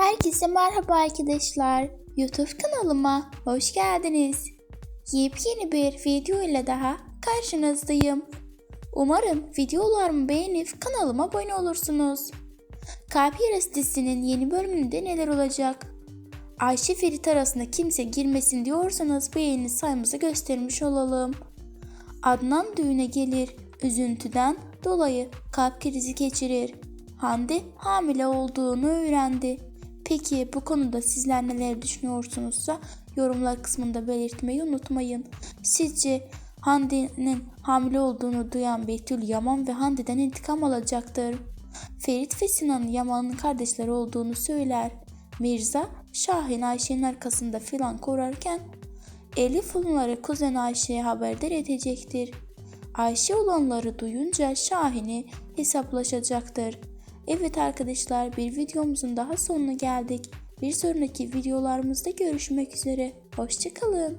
Herkese merhaba arkadaşlar. YouTube kanalıma hoş geldiniz. Yepyeni bir video ile daha karşınızdayım. Umarım videolarımı beğenip kanalıma abone olursunuz. Kalp Yarası dizisinin yeni bölümünde neler olacak? Ayşe Ferit arasında kimse girmesin diyorsanız beğeni sayımızı göstermiş olalım. Adnan düğüne gelir. Üzüntüden dolayı kalp krizi geçirir. Hande hamile olduğunu öğrendi. Peki bu konuda sizler neler düşünüyorsunuzsa yorumlar kısmında belirtmeyi unutmayın. Sizce Hande'nin hamile olduğunu duyan Betül Yaman ve Hande'den intikam alacaktır. Ferit ve Sinan Yaman'ın kardeşleri olduğunu söyler. Mirza, Şahin Ayşe'nin arkasında filan korarken Elif onları kuzen Ayşe'ye haberdar edecektir. Ayşe olanları duyunca Şahin'i hesaplaşacaktır. Evet arkadaşlar bir videomuzun daha sonuna geldik. Bir sonraki videolarımızda görüşmek üzere. Hoşçakalın.